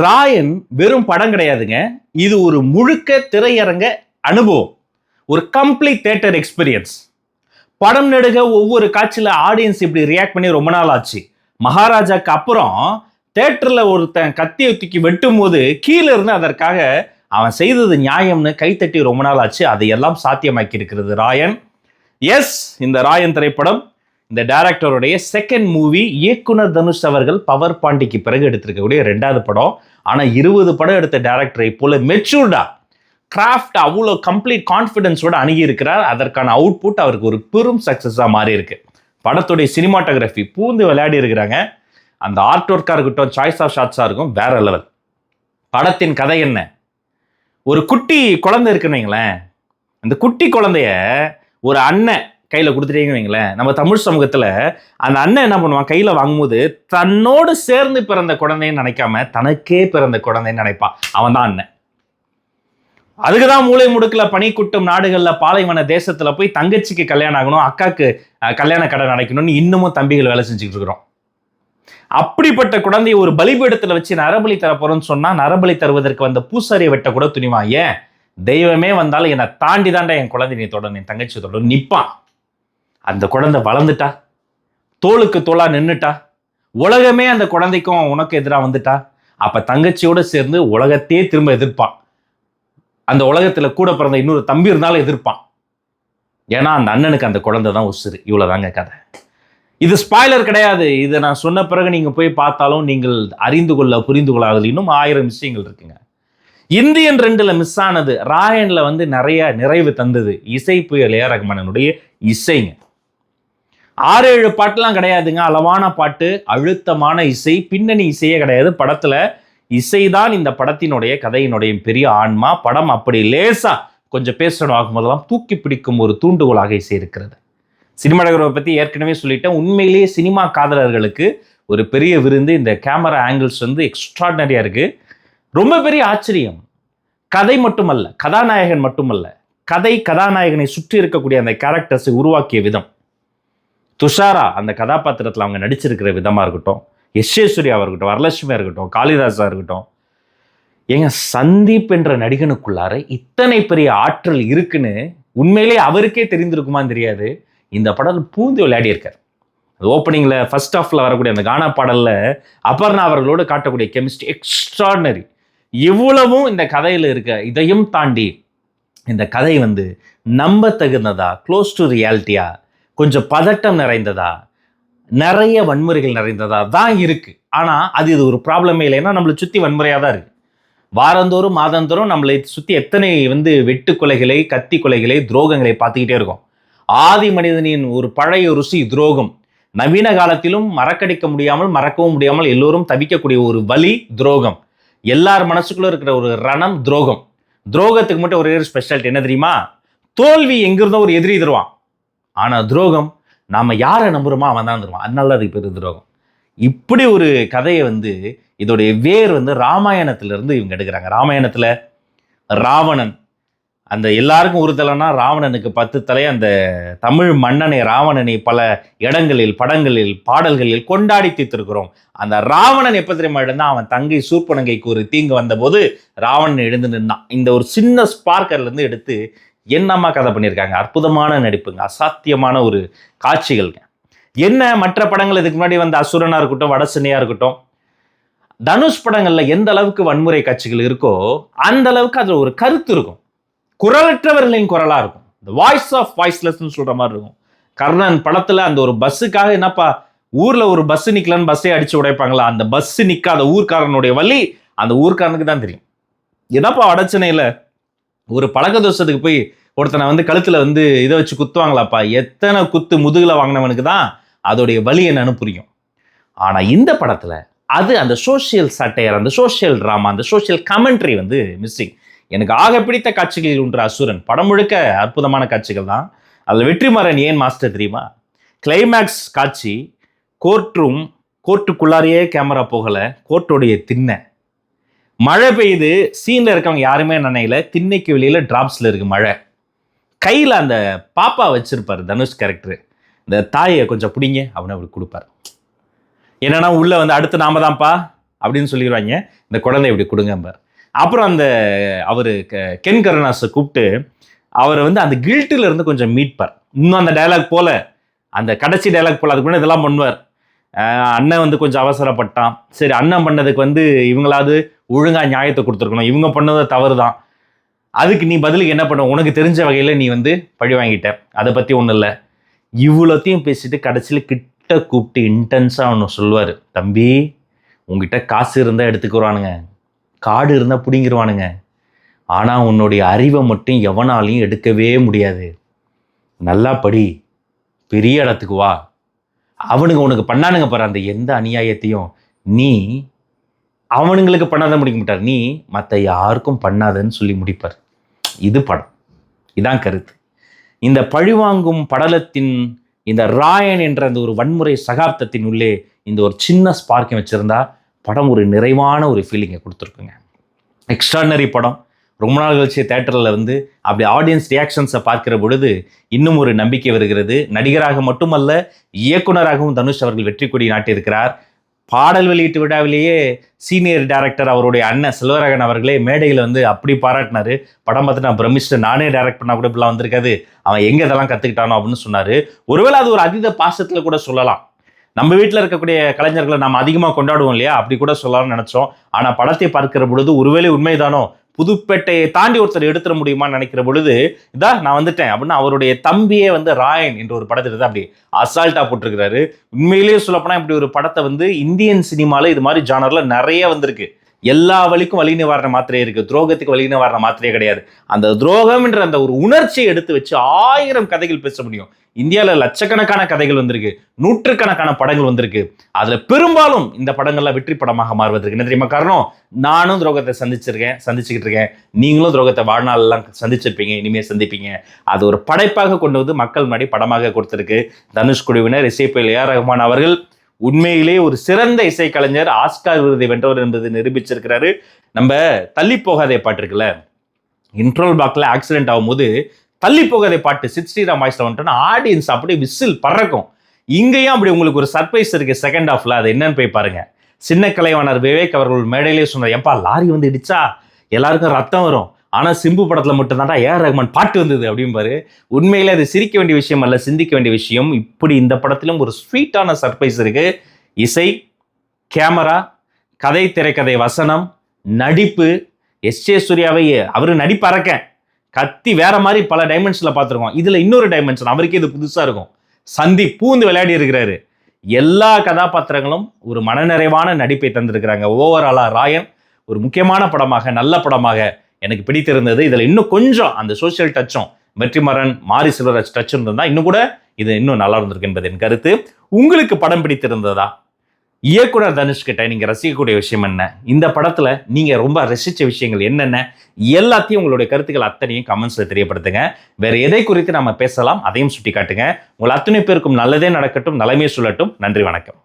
ராயன் வெறும் படம் கிடையாதுங்க. இது ஒரு முழுக்க திரையரங்க அனுபவம். ஒரு கம்ப்ளீட் தேட்டர் எக்ஸ்பீரியன்ஸ் படம் நெடுக ஒவ்வொரு காட்சியில் ஆடியன்ஸ் இப்படி ரியாக்ட் பண்ணி ரொம்ப நாள் ஆச்சு. மகாராஜாக்கு அப்புறம் தேட்டரில் ஒருத்தன் கத்தியை தூக்கி வெட்டும் போது கீழே இருந்து அதற்காக அவன் செய்தது நியாயம்னு கைத்தட்டி ரொம்ப நாள் ஆச்சு. அதையெல்லாம் சாத்தியமாக்கி இருக்கிறது ராயன். எஸ் இந்த ராயன் திரைப்படம் இந்த டைரக்டருடைய செகண்ட் மூவி இயக்குனர் தனுஷ் அவர்கள் பவர் பாண்டிக்கு பிறகு எடுத்திருக்கக்கூடிய ரெண்டாவது படம். ஆனால் இருபது படம் எடுத்த டேரக்டரை போல மெச்சூர்டா கிராஃப்ட் அவ்வளோ கம்ப்ளீட் கான்ஃபிடென்ஸோடு அணுகியிருக்கிறார். அதற்கான அவுட்புட் அவருக்கு ஒரு பெரும் சக்ஸஸாக மாறி இருக்கு படத்துடைய சினிமாட்டோகிராஃபி பூந்து விளையாடி இருக்கிறாங்க. அந்த ஆர்ட் ஒர்க்காக இருக்கட்டும் சாய்ஸ் ஆஃப் ஷாட்ஸாக இருக்கும் வேற லெவல் படத்தின் கதை என்ன? ஒரு குட்டி குழந்தை இருக்குன்னு வைங்களேன். அந்த குட்டி குழந்தைய ஒரு அண்ணன் கையில் கொடுத்துட்டீங்கன்னு வைங்களேன். நம்ம தமிழ் சமூகத்தில் அந்த அண்ணன் என்ன பண்ணுவான்? கையில் வாங்கும்போது தன்னோடு சேர்ந்து பிறந்த குழந்தைன்னு நினைக்காம தனக்கே பிறந்த குழந்தைன்னு நினைப்பான். அவன் தான் அண்ணன். அதுக்கு தான் மூளை முடுக்கில் பனி குட்டும் நாடுகளில் பாலைவன தேசத்தில் போய் தங்கச்சிக்கு கல்யாணம் ஆகணும் அக்காக்கு கல்யாண கடை நடக்கணும்னு இன்னமும் தம்பிகள் வேலை செஞ்சுக்கிட்டு இருக்கிறோம். அப்படிப்பட்ட குழந்தையை ஒரு பலிபீடத்தில் வச்சு நரபலி தரப்போறோம்னு சொன்னால் சொன்னா நரபலி தருவதற்கு வந்த பூசாரியை வெட்ட கூட துணிவான். ஏன்? தெய்வமே வந்தாலும் என்னை தாண்டி தாண்டா என் குழந்தை நீ தொடர் என் தங்கச்சி தொடர் நிற்பான் அந்த குழந்தை வளர்ந்துட்டா? தோளுக்கு தோளா நின்றுட்டா உலகமே அந்த குழந்தைக்கும் உனக்கு எதிராக வந்துட்டா? அப்ப தங்கச்சியோட சேர்ந்து உலகத்தையே திரும்ப எதிர்ப்பான். அந்த உலகத்துல கூட பிறந்த இன்னொரு தம்பி இருந்தாலும் எதிர்ப்பான். ஏன்னா அந்த அண்ணனுக்கு அந்த குழந்தை தான் உசுறு. இவ்வளவுதாங்க கதை. இது ஸ்பாய்லர் கிடையாது. இதை நான் சொன்ன பிறகு நீங்க போய் பார்த்தாலும் நீங்கள் அறிந்து கொள்ள புரிந்து கொள்ள இன்னும் ஆயிரம் விஷயங்கள் இருக்குங்க. இந்தியன் ரெண்டுல மிஸ் ஆனது ராயன்ல வந்து நிறைய நிறைவு தந்தது. இசை புயல் ஏ ரகுமனனுடைய இசைங்க. ஆறு ஏழு பாட்டுலாம் கிடையாதுங்க. அளவான பாட்டு அழுத்தமான இசை பின்னணி இசையே கிடையாது. படத்துல இசைதான் இந்த படத்தினுடைய கதையினுடைய பெரிய ஆன்மா. படம் அப்படி லேசா கொஞ்சம் பேசணும் ஆகும்போதெல்லாம் தூக்கி பிடிக்கும் ஒரு தூண்டுகோலாக இசை இருக்கிறது. சினிமாடோகிராஃபை பற்றி ஏற்கனவே சொல்லிட்டேன். உண்மையிலேயே சினிமா காதலர்களுக்கு ஒரு பெரிய விருந்து. இந்த கேமரா ஆங்கிள்ஸ் வந்து எக்ஸ்ட்ராடனரியாக இருக்கு. ரொம்ப பெரிய ஆச்சரியம். கதை மட்டுமல்ல கதாநாயகன் மட்டுமல்ல கதை கதாநாயகனை சுற்றி இருக்கக்கூடிய அந்த கேரக்டர்ஸை உருவாக்கிய விதம். துஷாரா அந்த கதாபாத்திரத்தில் அவங்க நடிச்சிருக்கிற விதமாக இருக்கட்டும் யஸ்வேஸ்வரியாக இருக்கட்டும் வரலட்சுமியாக இருக்கட்டும் காளிதாஸாக இருக்கட்டும் ஏங்க சந்தீப் என்ற நடிகனுக்குள்ளார இத்தனை பெரிய ஆற்றல் இருக்குன்னு உண்மையிலே அவருக்கே தெரிந்திருக்குமான்னு தெரியாது. இந்த படம் பூந்து விளையாடி இருக்கார் அது ஓப்பனிங்கில் ஃபர்ஸ்ட் ஆஃபில் வரக்கூடிய அந்த கானா பாடலில் அபர்ணா அவர்களோடு காட்டக்கூடிய கெமிஸ்ட்ரி எக்ஸ்ட்ராடினரி இவ்வளவும் இந்த கதையில் இருக்க இதையும் தாண்டி இந்த கதை வந்து நம்ப தகுந்ததா க்ளோஸ் டு ரியாலிட்டியா கொஞ்சம் பதட்டம் நிறைந்ததா? நிறைய வன்முறைகள் நிறைந்ததா? தான் இருக்குது ஆனால் அது இது ஒரு ப்ராப்ளமே இல்லை. ஏன்னா நம்மளை சுற்றி வன்முறையாக தான் இருக்குது வாரந்தோறும் மாதந்தோறும் நம்மளை சுற்றி எத்தனை வந்து வெட்டு கொலைகளை கத்தி கொலைகளை துரோகங்களை பார்த்துக்கிட்டே இருக்கோம். ஆதி மனிதனின் ஒரு பழைய ருசி துரோகம். நவீன காலத்திலும் மறக்கடிக்க முடியாமல் மறக்கவும் முடியாமல் எல்லோரும் தவிக்கக்கூடிய ஒரு வலி துரோகம். எல்லார் மனசுக்குள்ளே இருக்கிற ஒரு ரணம் துரோகம். துரோகத்துக்கு மட்டும் ஒரே ஒரு ஸ்பெஷாலிட்டி என்ன தெரியுமா? தோல்வி எங்கிருந்தோ ஒரு எதிரி தருவான் ஆனால் துரோகம் நாம் யாரை நம்புகிறோமோ அவன் தான் தருவான். அதனால அதுக்கு பேர் துரோகம். இப்படி ஒரு கதையை வந்து இதோடைய வேர் வந்து ராமாயணத்திலிருந்து இவங்க எடுக்கிறாங்க. ராமாயணத்தில் ராவணன் அந்த எல்லாருக்கும் ஒரு தலைனா ராவணனுக்கு பத்து தலை அந்த தமிழ் மன்னனை ராவணனை பல இடங்களில் படங்களில் பாடல்களில் கொண்டாடி தீர்த்திருக்கிறோம். அந்த ராவணன் எப்போ தெரியுமா இருந்தால் அவன் தங்கை சூர்பனங்கைக்கு ஒரு தீங்கு வந்தபோது ராவணன் எழுந்து நின்னான். இந்த ஒரு சின்ன ஸ்பார்க்கர்லேருந்து எடுத்து என்னம்மா கதை பண்ணியிருக்காங்க? அற்புதமான நடிப்புங்க. அசாத்தியமான ஒரு காட்சிகள்ங்க. என்ன மற்ற படங்கள் இதுக்கு முன்னாடி வந்த அசுரனாக இருக்கட்டும் வடசனியாக இருக்கட்டும் தனுஷ் படங்களில் எந்த அளவுக்கு வன்முறை காட்சிகள் இருக்கோ அந்த அளவுக்கு அதில் ஒரு கருத்து இருக்கும். குரலற்றவர்களின் குரலாக இருக்கும். இந்த வாய்ஸ் ஆஃப் வாய்ஸ்லெஸ்ன்னு சொல்கிற மாதிரி இருக்கும். கர்ணன் படத்தில் அந்த ஒரு பஸ்ஸுக்காக என்னப்பா ஊரில் ஒரு பஸ் நிற்கலன்னு பஸ்ஸே அடிச்சு உடைப்பாங்களா? அந்த பஸ் நிற்காத ஊர்க்காரனுடைய வழி அந்த ஊர்க்காரனுக்கு தான் தெரியும். என்னப்பா வடச்சென்னையில ஒரு பழக்க தோஷத்துக்கு போய் ஒருத்தனை வந்து கழுத்தில் வந்து இதை வச்சு குத்துவாங்களாப்பா? எத்தனை குத்து முதுகில் வாங்கினவனுக்கு தான் அதோடைய வலி என்னன்னு புரியும். ஆனால் இந்த படத்தில் அது அந்த சோஷியல் சட்டையர் அந்த சோஷியல் ட்ராமா அந்த சோஷியல் கமெண்ட்ரி வந்து மிஸ்ஸிங் எனக்கு ஆக பிடித்த காட்சிகளில் ஒன்று அசுரன். படம் முழுக்க அற்புதமான காட்சிகள் தான். அதில் வெற்றிமாறன் ஏன் மாஸ்டர் தெரியுமா? கிளைமேக்ஸ் காட்சி கோர்ட் ரூம் கோர்ட்டுக்குள்ளாரையே கேமரா போகலை கோர்ட்டோடைய திண்ணை. மழை பெய்யுது சீனில் இருக்கவங்க யாருமே நினைக்கல திண்ணைக்கு வெளியில் ட்ராப்ஸில் இருக்குது மழை. கையில் அந்த பாப்பா வச்சுருப்பார் தனுஷ் கேரக்டரு இந்த தாயை கொஞ்சம் பிடிங்க அப்படின்னு அப்படி கொடுப்பார். என்னன்னா உள்ளே வந்து அடுத்து நாம தான்ப்பா அப்படின்னு சொல்லிடுவாங்க. இந்த குழந்தை இப்படி கொடுங்கம்பார். அப்புறம் அந்த அவர் கென் கருணாஸை கூப்பிட்டு அவரை வந்து அந்த கில்ட்டில் இருந்து கொஞ்சம் மீட்பார். இன்னும் அந்த டயலாக் போல் அந்த கடைசி டயலாக் போல் அதுக்கு முன்னாடி இதெல்லாம் பண்ணுவார். அண்ணன் வந்து கொஞ்சம் அவசரப்பட்டான். சரி அண்ணன் பண்ணதுக்கு வந்து இவங்களாவது ஒழுங்காக நியாயத்தை கொடுத்துருக்கணும். இவங்க பண்ணதை தவறு தான் அதுக்கு நீ பதிலுக்கு என்ன பண்ண? உனக்கு தெரிஞ்ச வகையில் நீ வந்து பழி வாங்கிட்ட. அதை பற்றி ஒன்றும் இல்லை. இவ்வளோத்தையும் பேசிட்டு கடைசியில் கிட்ட கூப்பிட்டு இன்டென்ஸாக ஒன்று சொல்லுவார். தம்பி உங்ககிட்ட காசு இருந்தால் எடுத்துக்குறானுங்க காடு இருந்தால் பிடிங்கிருவானுங்க. ஆனால் உன்னுடைய அறிவை மட்டும் எவனாலையும் எடுக்கவே முடியாது. நல்லா படி. பெரிய இடத்துக்கு வா. அவனுங்க உனக்கு பண்ணானுங்க பாரு அந்த எந்த அநியாயத்தையும். நீ அவனுங்களுக்கு பண்ணாத முடிக்க மாட்டார். நீ மற்ற யாருக்கும் பண்ணாதன்னு சொல்லி முடிப்பார். இது படம். இதான் கருத்து. இந்த பழிவாங்கும் படலத்தின் இந்த ராயன் என்ற அந்த ஒரு வன்முறை சகாப்தத்தின் உள்ளே இந்த ஒரு சின்ன ஸ்பார்க்கை வச்சுருந்தா படம் ஒரு நிறைவான ஒரு ஃபீலிங்கை கொடுத்துருக்குங்க. எக்ஸ்ட்ரானரி படம். ரொம்ப நாள் கழிச்சு தேட்டரில் வந்து அப்படி ஆடியன்ஸ் ரியாக்ஷன்ஸை பார்க்கிற பொழுது இன்னும் ஒரு நம்பிக்கை வருகிறது. நடிகராக மட்டுமல்ல இயக்குனராகவும் தனுஷ் அவர்கள் வெற்றி கொடி நாட்டியிருக்கிறார். பாடல் வெளியீட்டு விழாவிலேயே சீனியர் டேரக்டர் அவருடைய அண்ணன் செல்வரகன் அவர்களே மேடையில் வந்து அப்படி பாராட்டினாரு. படம் பார்த்து நான் பிரமிச்சிட்டு நானே டைரக்ட் பண்ணால் கூட இப்படிலாம் வந்திருக்காது. அவன் எங்கே இதெல்லாம் கற்றுக்கிட்டானோ அப்படின்னு சொன்னார். ஒருவேளை அது ஒரு அதீத பாசத்தில் கூட சொல்லலாம். நம்ம வீட்டில் இருக்கக்கூடிய கலைஞர்களை நம்ம அதிகமாக கொண்டாடுவோம் இல்லையா? அப்படி கூட சொல்லலாம்னு நினச்சோம். ஆனால் படத்தை பார்க்கிற பொழுது ஒருவேளை உண்மைதானோ? புதுப்பேட்டையை தாண்டி ஒருத்தர் எடுத்துட முடியுமான்னு நினைக்கிற பொழுது இதா நான் வந்துட்டேன் அப்படின்னு அவருடைய தம்பியே வந்து ராயன் என்ற ஒரு படத்தை தான் அப்படி அசால்ட்டாக போட்டிருக்கிறாரு. உண்மையிலேயே சொல்லப்போனால் இப்படி ஒரு படத்தை வந்து இந்தியன் சினிமாவில் இது மாதிரி ஜானரில் நிறைய வந்திருக்கு. எல்லா வழிக்கும் வழி நிவாரண மாத்திரையே இருக்குது துரோகத்துக்கு வழி நிவாரண மாத்திரையே கிடையாது. அந்த துரோகம்ன்ற அந்த ஒரு உணர்ச்சியை எடுத்து வச்சு ஆயிரம் கதைகள் பேச முடியும். இந்தியாவில் லட்சக்கணக்கான கதைகள் வந்திருக்கு. நூற்றுக்கணக்கான படங்கள் வந்திருக்கு. அதில் பெரும்பாலும் இந்த படங்கள்லாம் வெற்றி படமாக மாறுவதற்கு என்ன தெரியுமா காரணம்? நானும் துரோகத்தை சந்திச்சிருக்கேன் சந்திச்சுக்கிட்டு இருக்கேன். நீங்களும் துரோகத்தை வாழ்நாளெல்லாம் சந்திச்சிருப்பீங்க இனிமேல் சந்திப்பீங்க. அது ஒரு படைப்பாக கொண்டு வந்து மக்கள் முன்னாடி படமாக கொடுத்துருக்கு. தனுஷ் குழுவினர் இசைப்பில் ஏஆர் ரஹ்மான் அவர்கள் உண்மையிலே ஒரு சிறந்த இசைக்கலைஞர் ஆஸ்கார் விருதை வென்றவர் என்பது நிரூபிச்சிருக்கிறாரு. நம்ம தள்ளி போகாதே பாட்டு இருக்குல்ல? இன்ட்ரோல் பாக்ல ஆக்சிடென்ட் ஆகும்போது தள்ளி போகாதே பாட்டு சித் ஸ்ரீராம் வாய்ஸ்ல வந்துட்டோன்னா ஆடியன்ஸ் அப்படியே விசில் பறக்கும். இங்கேயும் அப்படி உங்களுக்கு ஒரு சர்ப்ரைஸ் இருக்கு செகண்ட் ஹாஃப்ல அது என்னன்னு போய் பாருங்க. சின்ன கலைவாணர் விவேக் அவர்கள் மேடையிலே சொன்னார் ஏன்பா லாரி வந்து இடிச்சா? எல்லாருக்கும் ரத்தம் வரும். ஆனால் சிம்பு படத்தில் மட்டும்தான்டா ஏஆர் ரஹ்மான் பாட்டு வந்தது அப்படிம்பாரு உண்மையில் அது சிரிக்க வேண்டிய விஷயம் அல்ல சிந்திக்க வேண்டிய விஷயம். இப்படி இந்த படத்திலும் ஒரு ஸ்வீட்டான சர்ப்ரைஸ் இருக்குது இசை கேமரா கதை திரைக்கதை வசனம் நடிப்பு. எஸ் ஜே சூர்யாவை அவர் நடிப்பு அரக்கன் கத்தி வேற மாதிரி பல டைமென்ஷனில் பார்த்துருக்கோம். இதில் இன்னொரு டைமென்ஷன் அவருக்கே இது புதுசாக இருக்கும். சந்தி பூந்து விளையாடி இருக்கிறாரு. எல்லா கதாபாத்திரங்களும் ஒரு மனநிறைவான நடிப்பை தந்திருக்கிறாங்க. ஓவராலாக ராயன் ஒரு முக்கியமான படமாக நல்ல படமாக எனக்கு பிடித்திருந்தது. இதில் இன்னும் கொஞ்சம் அந்த சோஷியல் டச்சும் வெற்றிமாறன் மாரி செல்வராஜ் டச் இருந்திருந்தா இன்னும் கூட இது இன்னும் நல்லா இருந்திருக்கு என்பது என் கருத்து. உங்களுக்கு படம் பிடித்திருந்ததா? இயக்குனர் தனுஷ்கிட்ட நீங்கள் ரசிக்கக்கூடிய விஷயம் என்ன? இந்த படத்தில் நீங்கள் ரொம்ப ரசித்த விஷயங்கள் என்னென்ன? எல்லாத்தையும் உங்களுடைய கருத்துக்கள் அத்தனையும் கமெண்ட்ஸில் தெரியப்படுத்துங்க. வேறு எதை குறித்து நம்ம பேசலாம் அதையும் சுட்டி காட்டுங்க உங்கள் அத்தனை பேருக்கும் நல்லதே நடக்கட்டும் நலமே சொல்லட்டும் நன்றி வணக்கம்.